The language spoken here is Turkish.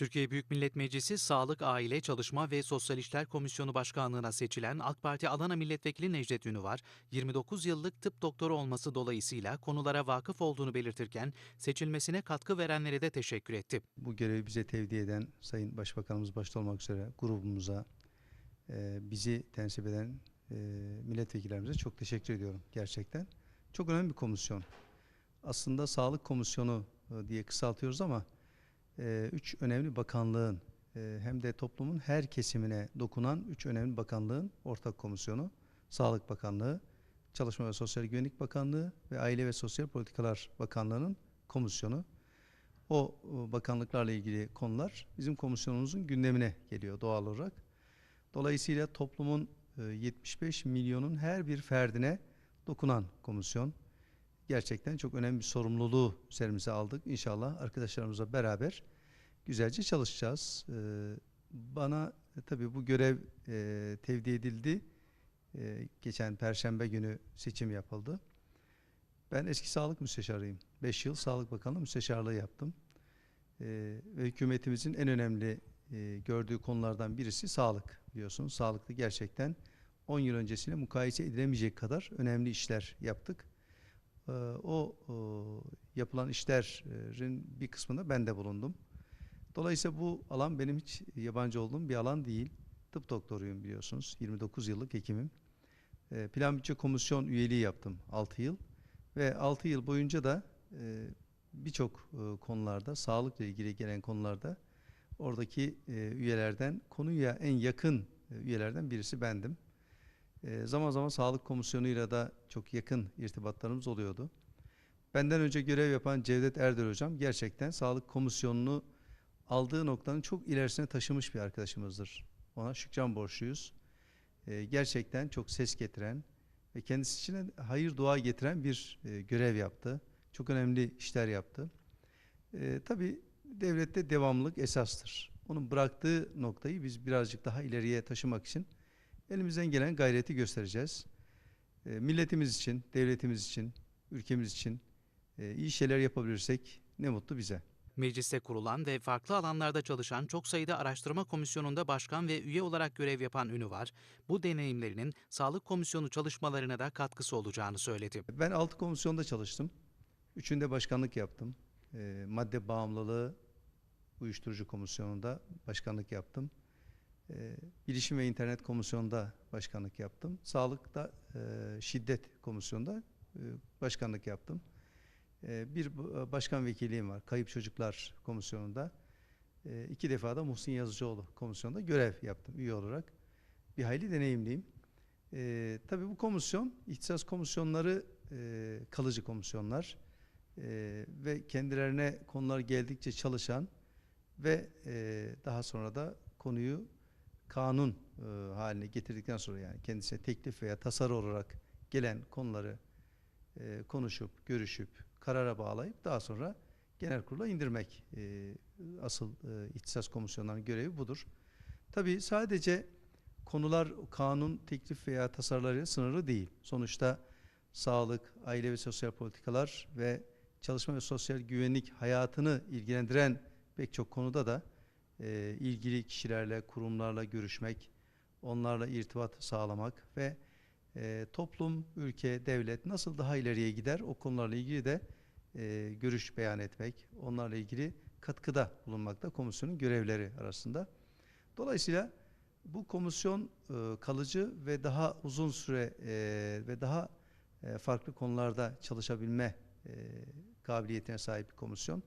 Türkiye Büyük Millet Meclisi Sağlık, Aile, Çalışma ve Sosyal İşler Komisyonu Başkanlığı'na seçilen AK Parti Adana Milletvekili Necdet Ünüvar, 29 yıllık tıp doktoru olması dolayısıyla konulara vakıf olduğunu belirtirken seçilmesine katkı verenlere de teşekkür etti. Bu görevi bize tevdi eden Sayın Başbakanımız başta olmak üzere grubumuza, e, bizi temsil eden e, milletvekillerimize çok teşekkür ediyorum gerçekten. Çok önemli bir komisyon. Aslında Sağlık Komisyonu e, diye kısaltıyoruz ama üç önemli bakanlığın e, hem de toplumun her kesimine dokunan üç önemli bakanlığın ortak komisyonu. Sağlık Bakanlığı, Çalışma ve Sosyal Güvenlik Bakanlığı ve Aile ve Sosyal Politikalar Bakanlığı'nın komisyonu. O e, bakanlıklarla ilgili konular bizim komisyonumuzun gündemine geliyor doğal olarak. Dolayısıyla toplumun e, 75 milyonun her bir ferdine dokunan komisyon. Gerçekten çok önemli bir sorumluluğu üzerimize aldık. İnşallah arkadaşlarımızla beraber güzelce çalışacağız. E, Bana e, tabii bu görev e, tevdi edildi. E, Geçen Perşembe günü seçim yapıldı. Ben eski sağlık müsteşarıyım. 5 yıl Sağlık Bakanlığı müsteşarlığı yaptım. Ee, ve hükümetimizin en önemli e, gördüğü konulardan birisi sağlık biliyorsunuz. Sağlıkta gerçekten 10 yıl öncesine mukayese edilemeyecek kadar önemli işler yaptık. Ee, o, o yapılan işlerin bir kısmında ben de bulundum. Dolayısıyla bu alan benim hiç yabancı olduğum bir alan değil. Tıp doktoruyum biliyorsunuz. 29 yıllık hekimim. Ee, Plan Bütçe Komisyon üyeliği yaptım 6 yıl. Ve 6 yıl boyunca da e, birçok e, konularda, sağlıkla ilgili gelen konularda oradaki e, üyelerden, konuya en yakın e, üyelerden birisi bendim. E, zaman zaman sağlık komisyonuyla da çok yakın irtibatlarımız oluyordu. Benden önce görev yapan Cevdet Erder hocam gerçekten sağlık komisyonunu aldığı noktanın çok ilerisine taşımış bir arkadaşımızdır. Ona şükran borçluyuz. E, gerçekten çok ses getiren ve kendisi için hayır dua getiren bir e, görev yaptı. Çok önemli işler yaptı. E, tabii devlette devamlılık esastır. Onun bıraktığı noktayı biz birazcık daha ileriye taşımak için elimizden gelen gayreti göstereceğiz. E, milletimiz için, devletimiz için, ülkemiz için e, iyi şeyler yapabilirsek ne mutlu bize. Mecliste kurulan ve farklı alanlarda çalışan çok sayıda araştırma komisyonunda başkan ve üye olarak görev yapan Ünüvar, bu deneyimlerinin Sağlık Komisyonu çalışmalarına da katkısı olacağını söyledi. Ben altı komisyonda çalıştım. Üçünde başkanlık yaptım. E, madde bağımlılığı uyuşturucu komisyonunda başkanlık yaptım. E, Bilişim ve internet komisyonunda başkanlık yaptım. Sağlıkta e, şiddet komisyonunda e, başkanlık yaptım. E, bir bu- başkan vekilliğim var. Kayıp Çocuklar Komisyonu'nda. E, iki defa da Muhsin Yazıcıoğlu Komisyonu'nda görev yaptım üye olarak. Bir hayli deneyimliyim. E, tabii bu komisyon, ihtisas komisyonları e, kalıcı komisyonlar E, ve kendilerine konular geldikçe çalışan ve e, daha sonra da konuyu kanun e, haline getirdikten sonra yani kendisine teklif veya tasarı olarak gelen konuları e, konuşup, görüşüp, karara bağlayıp daha sonra genel kurula indirmek e, asıl e, ihtisas komisyonlarının görevi budur. Tabii sadece konular kanun, teklif veya tasarılarıyla sınırlı değil. Sonuçta sağlık, aile ve sosyal politikalar ve çalışma ve sosyal güvenlik hayatını ilgilendiren pek çok konuda da e, ilgili kişilerle, kurumlarla görüşmek, onlarla irtibat sağlamak ve e, toplum, ülke, devlet nasıl daha ileriye gider o konularla ilgili de e, görüş beyan etmek, onlarla ilgili katkıda bulunmak da komisyonun görevleri arasında. Dolayısıyla bu komisyon e, kalıcı ve daha uzun süre e, ve daha e, farklı konularda çalışabilme e, kabiliyetine sahip bir komisyon.